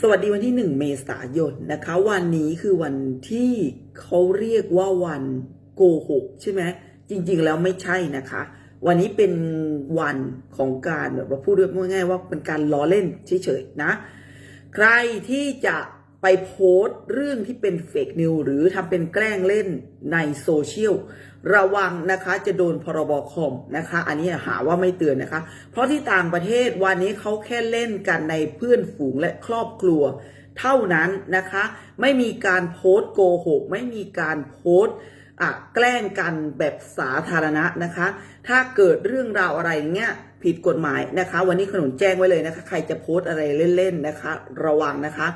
สวัสดีวันที่ 1 เมษายนนะคะ วันนี้คือวันที่เขาเรียกว่าวันโกหกใช่ไหมจริง ๆ แล้วไม่ใช่นะคะ วันนี้เป็นวันของการแบบว่าพูดง่ายๆว่าเป็นการล้อเล่นเฉยๆนะ ใครที่จะ ไปโพสต์เรื่องที่เป็นเฟกนิวหรือทำเป็นแกล้งเล่นในโซเชียลระวังนะคะจะโดนพรบคอมนะคะ อันนี้หาว่าไม่เตือนนะคะ เพราะที่ต่างประเทศวันนี้เขาแค่เล่นกันในเพื่อนฝูงและครอบครัว เท่านั้นนะคะ ไม่มีการโพสต์โกหก ไม่มีการโพสต์แกล้งกันแบบสาธารณะนะคะ ถ้าเกิดเรื่องราวอะไรเงี้ยผิดกฎหมายนะคะ วันนี้ขนุนแจ้งไว้เลยนะคะ ใครจะโพสต์อะไรเล่นๆนะคะ ระวังนะคะ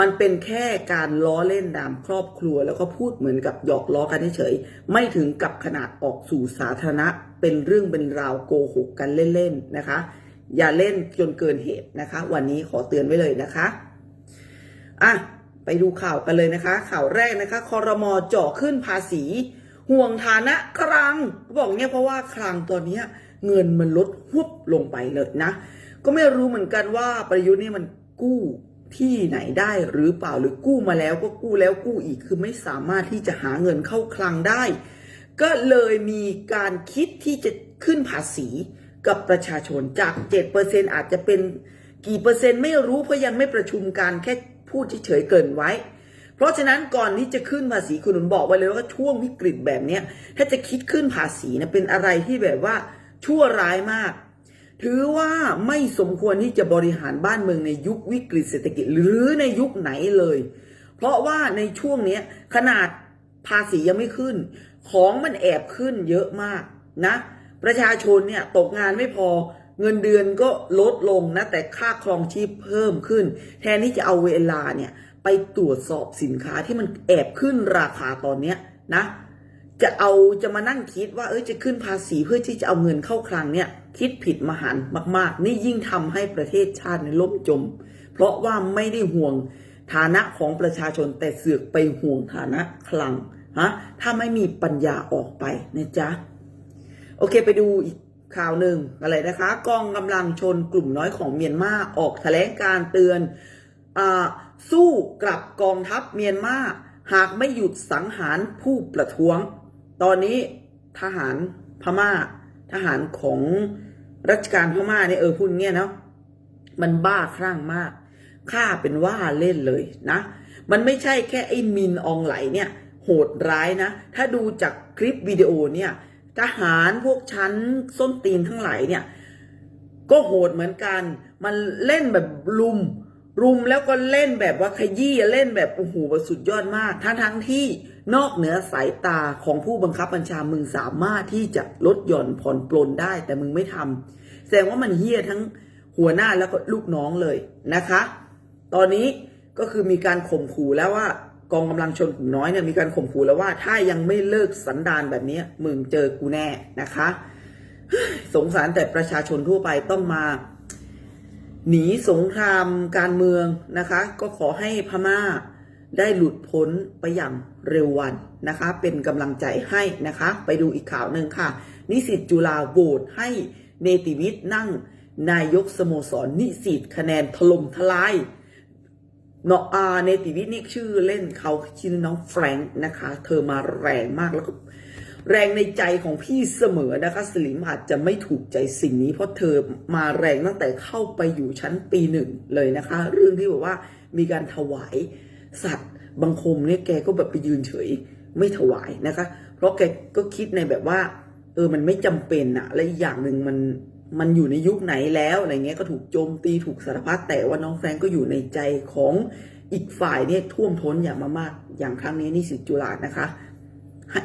มันเป็นแค่การล้อเล่นตามครอบครัว แล้วก็พูดเหมือนกับหยอกล้อกันเฉยๆไม่ถึงกับขนาดออกสู่สาธารณะ เป็นเรื่องเป็นราวโกหกกันเล่นๆนะคะ อย่าเล่นจนเกินเหตุนะคะ วันนี้ขอเตือนไว้เลยนะคะอะไปดูข่าวกันเลยนะคะ ข่าวแรกนะคะคอรมอเจาะขึ้นภาษี ห่วงฐานะคลังบอกเนี่ยเพราะว่าคลังตอนเนี้ยเงินมันลดฮุบลงไปเลยนะ ก็ไม่รู้เหมือนกันว่าประยุทธ์นี่มันกู้ ที่ไหนได้หรือเปล่าหรือกู้มาแล้วก็กู้แล้วกู้อีกคือไม่สามารถที่จะหาเงินเข้าคลังได้ ก็เลยมีการคิดที่จะขึ้นภาษีกับประชาชนจาก 7%อาจจะเป็นกี่เปอร์เซ็นต์ไม่รู้เพราะยังไม่ประชุมกันแค่พูดเฉยๆเกินไว้ เพราะฉะนั้นก่อนที่จะขึ้นภาษีคุณหนุนบอกไว้เลยว่าช่วงวิกฤตแบบนี้ถ้าจะคิดขึ้นภาษีนะเป็นอะไรที่แบบว่าชั่วร้ายมาก ถือว่าไม่สมควรที่จะบริหารบ้านเมืองในยุควิกฤตเศรษฐกิจหรือในยุคไหนเลย เพราะว่าในช่วงนี้ขนาดภาษียังไม่ขึ้น ของมันแอบขึ้นเยอะมากนะ ประชาชนเนี่ยตกงานไม่พอเงินเดือนก็ลดลงนะ แต่ค่าครองชีพเพิ่มขึ้น แทนที่จะเอาเวลาเนี่ยไปตรวจสอบสินค้าที่มันแอบขึ้นราคาตอนเนี้ยนะ จะเอาจะมานั่งคิดว่าเอ้ยจะขึ้นภาษีเพื่อที่จะเอาเงินเข้าคลังเนี่ย คิดผิดมหันมาก ๆ นี่ยิ่งทำให้ประเทศชาติในล่มจม เพราะว่าไม่ได้ห่วงฐานะของประชาชนแต่เสือกไปห่วงฐานะคลังฮะถ้าไม่มีปัญญาออกไปนะจ๊ะ โอเคไปดูอีกข่าวหนึ่งอะไรนะคะ กองกำลังชนกลุ่มน้อยของเมียนมาออกแถลงการเตือนอสู้กลับกองทัพเมียนมาหากไม่หยุดสังหารผู้ประท้วง ตอนนี้ทหารพม่า ทหารของรัชกาลพม่าเนี่ยเออพูดเงี้ยเนาะมันบ้าคลั่งมากฆ่าเป็นว่าเล่นเลยนะ มันไม่ใช่แค่ไอ้มินอองไหลเนี่ย โหดร้ายนะ ถ้าดูจากคลิปวิดีโอเนี่ย ทหารพวกชั้นส้นตีนทั้งหลายเนี่ย ก็โหดเหมือนกัน มันเล่นแบบรุม รุมแล้วก็เล่นแบบว่าขยี้เล่นแบบโอ้โหสุดยอดมากทั้งทั้งที่ นอกเหนือสายตาของผู้บังคับบัญชา มึงสามารถที่จะลดหย่อนผ่อนปลนได้ แต่มึงไม่ทำแสดงว่ามันเฮี้ยทั้งหัวหน้าแล้วก็ลูกน้องเลยนะคะ ตอนนี้ก็คือมีการข่มขู่แล้วว่ากองกำลังชนกลุ่มน้อยเนี่ยมีการข่มขู่แล้วว่า ถ้ายังไม่เลิกสันดานแบบนี้มึงเจอกูแน่นะคะ สงสารแต่ประชาชนทั่วไปต้องมา หนีสงครามการเมืองนะคะ ก็ขอให้พม่า ได้หลุดพ้นไปอย่างเร็ววันนะคะ เป็นกำลังใจให้นะคะ ไปดูอีกข่าวหนึ่งค่ะ นิสิตจุฬาโหวตให้เนติวิทย์นั่งนายกสโมสรนิสิตคะแนนถล่มทลายเนาะอาเนติวิทย์นี่ชื่อเล่นเขาชื่อน้องแฟรงค์นะคะ เธอมาแรงมากแล้วก็แรงในใจของพี่เสมอนะคะสลิมอาจจะไม่ถูกใจสิ่งนี้ เพราะเธอมาแรงตั้งแต่เข้าไปอยู่ชั้นปีหนึ่งเลยนะคะ เรื่องที่บอกว่ามีการถวาย สัตว์บังคมเนี่ยแกก็แบบไปยืนเฉยไม่ถวายนะคะ เพราะแกก็คิดในแบบว่า เออมันไม่จำเป็นอะและอีกอย่างหนึ่งมันมันอยู่ในยุคไหนแล้วอะไรเงี้ยก็ถูกโจมตีถูกสารพัดแต่ว่าน้องแฟรงก์ก็อยู่ในใจของอีกฝ่ายเนี่ยท่วมท้นอย่างมากๆอย่างครั้งนี้นิสิจุฬานะคะ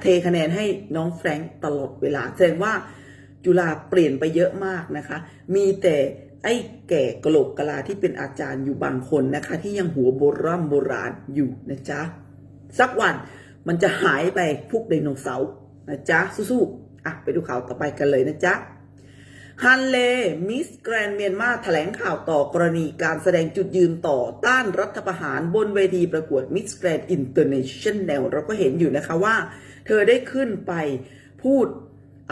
เทคะแนนให้น้องแฟรงก์ตลอดเวลาแสดงว่าจุฬาเปลี่ยนไปเยอะมากนะคะ มีแต่ ไอ้แก่กะโหลกกะลาที่เป็นอาจารย์อยู่บางคนนะคะ ที่ยังหัวโบราณโบราณอยู่นะจ๊ะ สักวันมันจะหายไปพวกไดโนเสาร์นะจ๊ะ สู้ๆอะไปดูข่าวต่อไปกันเลยนะจ๊ะฮันเล มิสแกรนเมียนมาแถลงข่าวต่อกรณีการแสดงจุดยืนต่อต้านรัฐประหารบนเวทีประกวดมิสแกรนอินเตอร์เนชั่นแนลเราก็เห็นอยู่นะคะว่า เธอได้ขึ้นไปพูด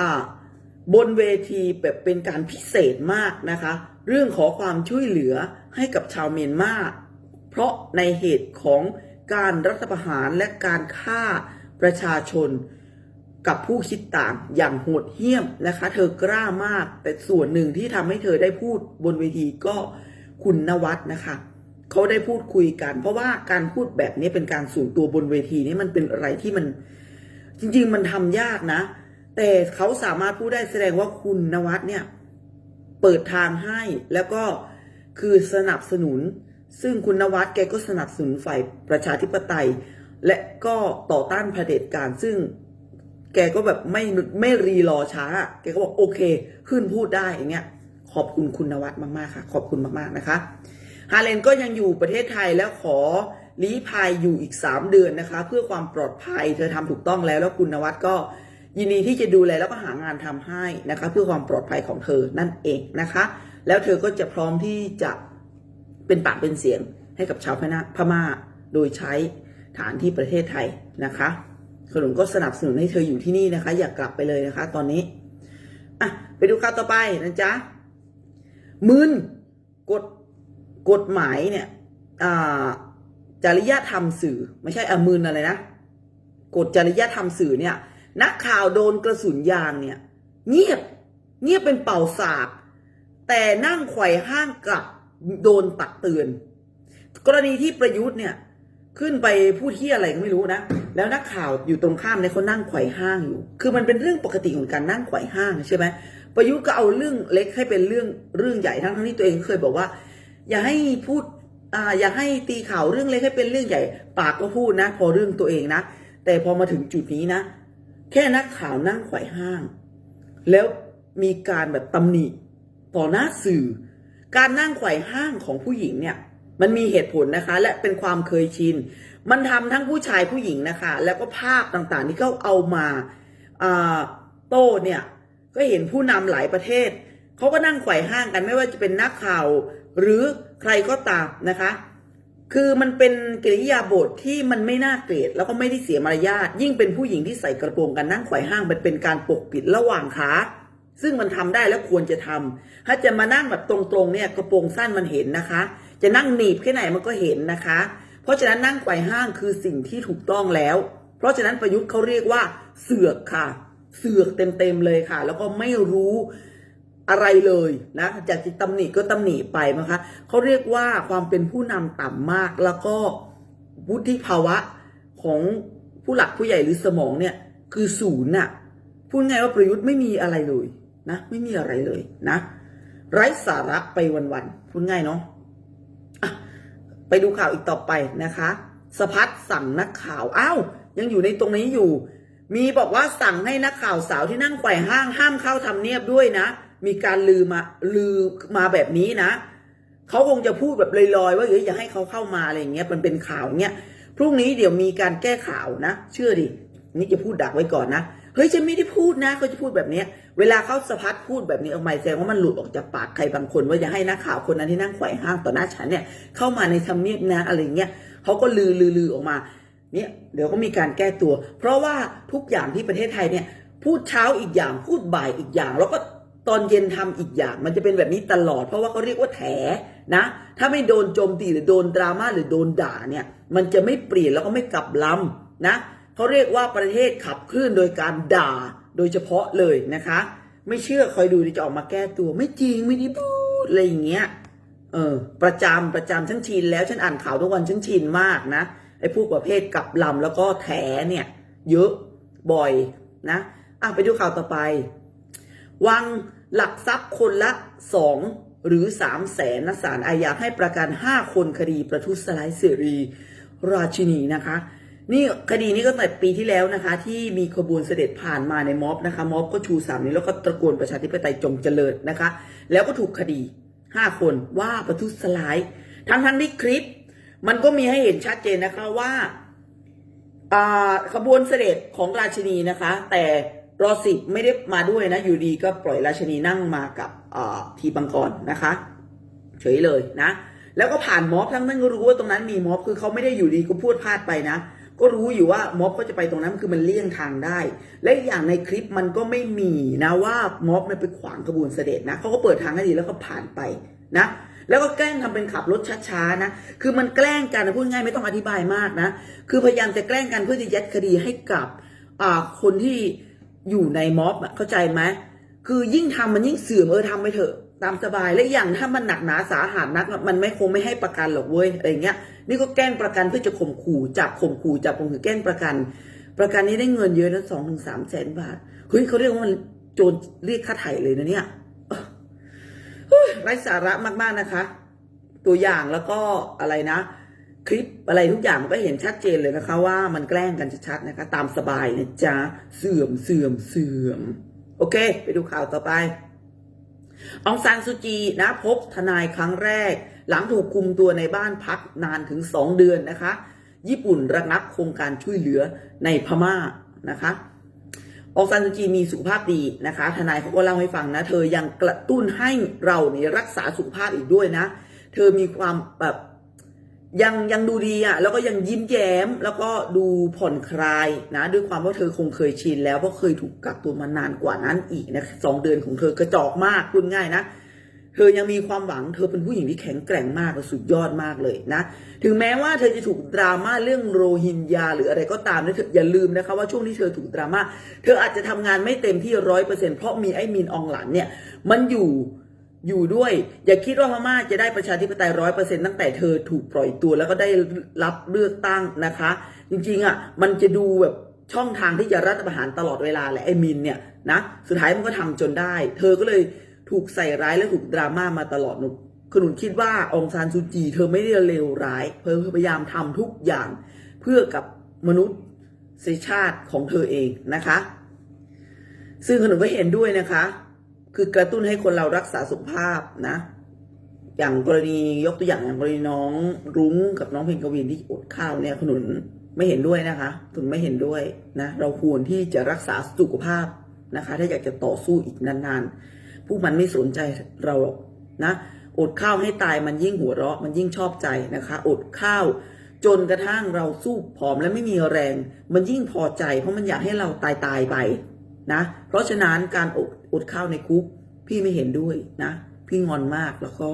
อ่าบนเวทีแบบเป็นการพิเศษมากนะคะ เรื่องขอความช่วยเหลือให้กับชาวเมียนมาเพราะในเหตุของการรัฐประหารและการฆ่าประชาชนกับผู้คิดต่างอย่างโหดเหี้ยมนะคะ เธอกล้ามาก แต่ส่วนหนึ่งที่ทำให้เธอได้พูดบนเวทีก็คุณนวัดนะคะเขาได้พูดคุยกัน เพราะว่าการพูดแบบนี้เป็นการส่วนตัวบนเวทีนี้มันเป็นอะไรที่มัน จริง ๆ มันทำยากนะ แต่เขาสามารถพูดได้แสดงว่าคุณนวัดเนี่ย เปิดทางให้แล้วก็คือสนับสนุน ซึ่งคุณนวัดแกก็สนับสนุนฝ่ายประชาธิปไตย และก็ต่อต้านเผด็จการซึ่งแกก็แบบไม่ไม่รีรอช้า แกก็บอกโอเค ขึ้นพูดได้อย่างเงี้ย ขอบคุณคุณนวัดมากๆค่ะ ขอบคุณมากๆนะคะ ฮาเลนก็ยังอยู่ประเทศไทยแล้วขอลี้ภัยอยู่อีก 3 เดือนนะคะ เพื่อความปลอดภัย เธอทำถูกต้องแล้วแล้วคุณนวัดก็ ยินดีที่จะดูแลแล้วก็หางานทำให้นะคะเพื่อความปลอดภัยของเธอนั่นเองนะคะ แล้วเธอก็จะพร้อมที่จะเป็นปากเป็นเสียงให้กับชาวพม่าพม่าโดยใช้ฐานที่ประเทศไทยนะคะขนุนก็สนับสนุนให้เธออยู่ที่นี่นะคะ อย่ากลับไปเลยนะคะ ตอนนี้อะไปดูข่าวต่อไปนะจ๊ะมึนกดกฎหมายเนี่ยอ่าจริยธรรมสื่อ ไม่ใช่อมืนอะไรนะกฎจริยธรรมสื่อเนี่ย นักข่าวโดนกระสุนยางเนี่ย เงียบเงียบเป็นเป่าสากแต่นั่งไขว่ห้างกลับโดนตักเตือน กรณีที่ประยุทธ์เนี่ย ขึ้นไปพูดที่อะไรก็ไม่รู้นะ แล้วนักข่าวอยู่ตรงข้ามเนี่ยเขานั่งไขว่ห้างอยู่ คือมันเป็นเรื่องปกติของการนั่งไขว่ห้างใช่ไหมประยุทธ์ก็เอาเรื่องเล็กให้เป็นเรื่องเรื่องใหญ่ทั้งทั้งที่ตัวเองเคยบอกว่า อย่าให้พูดอ่าอย่าให้ตีข่าวเรื่องเล็กให้เป็นเรื่องใหญ่ ปากก็พูดนะ พอเรื่องตัวเองนะแต่พอมาถึงจุดนี้นะ แค่นักข่าวนั่งไขว่ห้าง แล้วมีการแบบตำหนิต่อหน้าสื่อ การนั่งไขว่ห้างของผู้หญิงเนี่ย มันมีเหตุผลนะคะ และเป็นความเคยชิน มันทำทั้งผู้ชายผู้หญิงนะคะ แล้วก็ภาพต่างๆที่เขาเอามาโต้เนี่ย ก็เห็นผู้นำหลายประเทศ เขาก็นั่งไขว่ห้างกันไม่ว่าจะเป็นนักข่าว หรือใครก็ตามนะคะ คือมันเป็นกิริยาบทที่มันไม่น่าเกลียดแล้วก็ไม่ได้เสียมารยาทยิ่งเป็นผู้หญิงที่ใส่กระโปรงกันนั่งไขว่ห้างมันเป็นการปกปิดระหว่างขาซึ่งมันทำได้แล้วควรจะทำถ้าจะมานั่งแบบตรงๆเนี่ยกระโปรงสั้นมันเห็นนะคะ จะนั่งหนีบแค่ไหนมันก็เห็นนะคะ เพราะฉะนั้นนั่งไขว่ห้างคือสิ่งที่ถูกต้องแล้ว เพราะฉะนั้นประยุทธ์เขาเรียกว่าเสือกค่ะ เสือกเต็มๆเลยค่ะ แล้วก็ไม่รู้ อะไรเลยนะจากจิตตำหนิก็ตำหนิไปนะคะเขาเรียกว่าความเป็นผู้นำต่ำมากแล้วก็วุฒิภาวะของผู้หลักผู้ใหญ่หรือสมองเนี่ยคือศูนย์น่ะพูดง่ายว่าประยุทธ์ไม่มีอะไรเลยนะไม่มีอะไรเลยนะไร้สาระไปวันๆพูดง่ายเนาะะไปดูข่าวอีกต่อไปนะคะสพัดสั่งนักข่าวอ้าวยังอยู่ในตรงนี้อยู่ มีบอกว่าสั่งให้นักข่าวสาวที่นั่งไขว่ห้างห้ามเข้าทำเนียบด้วยนะ มีการลือมาลือมาแบบนี้นะเขาคงจะพูดแบบลอยๆ ว่าเฮ้ยอย่าให้เขาเข้ามาอะไรอย่างเงี้ยมันเป็นข่าวเงี้ยพรุ่งนี้เดี๋ยวมีการแก้ข่าวนะ เชื่อดินี่จะพูดดักไว้ก่อนนะเฮ้ยฉันไม่ได้พูดนะเขาจะพูดแบบเนี้ย เวลาเขาสะพัดพูดแบบนี้ออกมาแสดงว่ามันหลุดออกจากปากใครบางคนว่าอย่าให้นักข่าวคนนั้นที่นั่งไขว่ห้างต่อหน้าฉันเนี่ยเข้ามาในทำเนียบนะอะไรเงี้ยเขาก็ลือลือลือออกมาเนี่ยเดี๋ยวก็มีการแก้ตัว เพราะว่าทุกอย่างที่ประเทศไทยเนี่ยพูดเช้าอีกอย่างพูดบ่ายอีกอย่าง แล้วก็ ตอนเย็นทำอีกอย่าง มันจะเป็นแบบนี้ตลอด เพราะว่าเขาเรียกว่าแถนะ ถ้าไม่โดนโจมตีหรือโดนดราม่าหรือโดนด่าเนี่ย มันจะไม่เปลี่ยนแล้วก็ไม่กลับลำนะเขาเรียกว่าประเทศขับเคลื่อนโดยการด่าโดยเฉพาะเลยนะคะ ไม่เชื่อคอยดูที่จะออกมาแก้ตัว ไม่จริงไม่ได้พูดอะไรอย่างเงี้ยเออประจำประจำฉันชินแล้วฉันอ่านข่าวทุกวันฉันชินมากนะไอ้พวกประเภทกลับลำแล้วก็แถเนี่ย เยอะบ่อยนะอะไปดูข่าวต่อไป วังหลักทรัพย์คนละสองหรือสามแสนนะศาลอาญาให้ประกันห้าคนคดีประทุษร้ายเสรี ราชินีนะคะ นี่คดีนี้ก็ตั้งแต่ปีที่แล้วนะคะ ที่มีขบวนเสด็จผ่านมาในม็อบนะคะ ม็อบก็ชูสามนิ้วแล้วก็ตะโกนประชาธิปไตยจงเจริญนะคะ แล้วก็ถูกคดีห้าคนว่าประทุษร้าย ทั้งทั้งที่คลิป มันก็มีให้เห็นชัดเจนนะคะว่าขบวนเสด็จของราชินีนะคะ แต่ รอสิบไม่ได้มาด้วยนะ อยู่ดีก็ปล่อยราชนีนั่งมากับทีบังกรนะคะ เฉยเลยนะ แล้วก็ผ่านม็อบทั้งนั้นก็รู้ว่าตรงนั้นมีม็อบคือเขาไม่ได้อยู่ดีก็พูดพลาดไปนะ ก็รู้อยู่ว่าม็อบก็จะไปตรงนั้นคือมันเลี่ยงทางได้ และอย่างในคลิปมันก็ไม่มีนะว่าม็อบมันไปขวางขบวนเสด็จนะเขาก็เปิดทางให้ดีแล้วก็ผ่านไปนะแล้วก็แกล้งทำเป็นขับรถช้าๆนะ คือมันแกล้งกันนะพูดง่ายไม่ต้องอธิบายมากนะ คือพยายามจะแกล้งกันเพื่อจะยัดคดีให้กับคนที่ อยู่ในม็อบอะเข้าใจไหมคือยิ่งทำมันยิ่งเสื่อมเออทำไปเถอะตามสบายและอย่างถ้ามันหนักหนาสาหัสนัก มันไม่คงไม่ให้ประกันหรอกเว้ยอะไรเงี้ยนี่ก็แกล้งประกันเพื่อจะข่มขู่จับข่มขู่จับข่มขู่แกล้งประกัน ประกันนี้ได้เงินเยอะนะสองถึงสามแสนบาทเฮ้ยเขาเรียกว่ามันโจรเรียกค่าไถ่เลยนะเนี่ยเฮ้ยไร้สาระมากๆนะคะ ตัวอย่างแล้วก็อะไรนะ คลิปอะไรทุกอย่างมันก็เห็นชัดเจนเลยนะคะ ว่ามันแกล้งกันชัดๆนะคะ ตามสบายนะจ๊ะเสื่อมเสื่อมเสื่อม โอเค ไปดูข่าวต่อไปองซานซูจีนะ พบทนายครั้งแรก หลังถูกคุมตัวในบ้านพักนานถึง2เดือนนะคะ ญี่ปุ่นระงับโครงการช่วยเหลือในพม่านะคะองซานซูจีมีสุขภาพดีนะคะ ทนายเขาก็เล่าให้ฟังนะ เธอยังกระตุ้นให้เราเนี่ยรักษาสุขภาพอีกด้วยนะ เธอมีความแบบ ยังยังดูดีอะแล้วก็ยังยิ้มแย้ม แล้วก็ดูผ่อนคลายนะ ด้วยความว่าเธอคงเคยชินแล้วเพราะเคยถูกกักตัวมานานกว่านั้นอีกนะสองเดือนของเธอกระจอกมากพูดง่ายนะเธอยังมีความหวังเธอเป็นผู้หญิงที่แข็งแกร่งมากและสุดยอดมากเลยนะ ถึงแม้ว่าเธอจะถูกดราม่าเรื่องโรฮิงญาหรืออะไรก็ตามนะเธออย่าลืมนะคะว่าช่วงที่เธอถูกดราม่าเธออาจจะทำงานไม่เต็มที่ร้อยเปอร์เซ็นเพราะมีไอ้มินอองหลันเนี่ยมันอยู่ อยู่ด้วย อย่าคิดว่าพม่าจะได้ประชาธิปไตยร้อยเปอร์เซ็นตั้งแต่เธอถูกปล่อยตัวแล้วก็ได้รับเลือกตั้งนะคะ จริงๆอะมันจะดูแบบช่องทางที่จะรัฐประหารตลอดเวลาแหละไอ้มินเนี่ยนะสุดท้ายมันก็ทำจนได้ เธอก็เลยถูกใส่ร้ายและถูกดราม่ามาตลอดหนุคือหนุนคิดว่าองซานซูจี เธอไม่ได้เลวร้ายเธอพยายามทำทุกอย่างเพื่อกับมนุษย์ชาติของเธอเองนะคะ ซึ่งขนุนก็เห็นด้วยนะคะ คือกระตุ้นให้คนเรารักษาสุขภาพนะ อย่างกรณียกตัวอย่างอย่างกรณีน้องรุ้งกับน้องเพนกวินที่อดข้าวเนี่ยขนุนไม่เห็นด้วยนะคะขนุนไม่เห็นด้วยนะ เราควรที่จะรักษาสุขภาพนะคะ ถ้าอยากจะต่อสู้อีกนานๆผู้มันไม่สนใจเราหรอกนะอดข้าวให้ตายมันยิ่งหัวเราะมันยิ่งชอบใจนะคะ อดข้าวจนกระทั่งเราสู้ผอมและไม่มีแรง มันยิ่งพอใจเพราะมันอยากให้เราตายตายไป นะ เพราะฉะนั้นการอดอดข้าวในคุก พี่ไม่เห็นด้วยนะ พี่งอนมากแล้วก็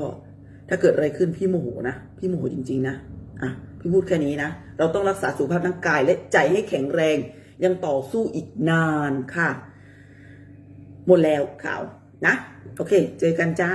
ถ้าเกิดอะไรขึ้นพี่โมโหนะ พี่โมโหจริง ๆ นะ อะ พี่พูดแค่นี้นะ เราต้องรักษาสุขภาพร่างกายและใจให้แข็งแรง ยังต่อสู้อีกนานค่ะ หมดแล้วข่าวนะ โอเค เจอกันจ้า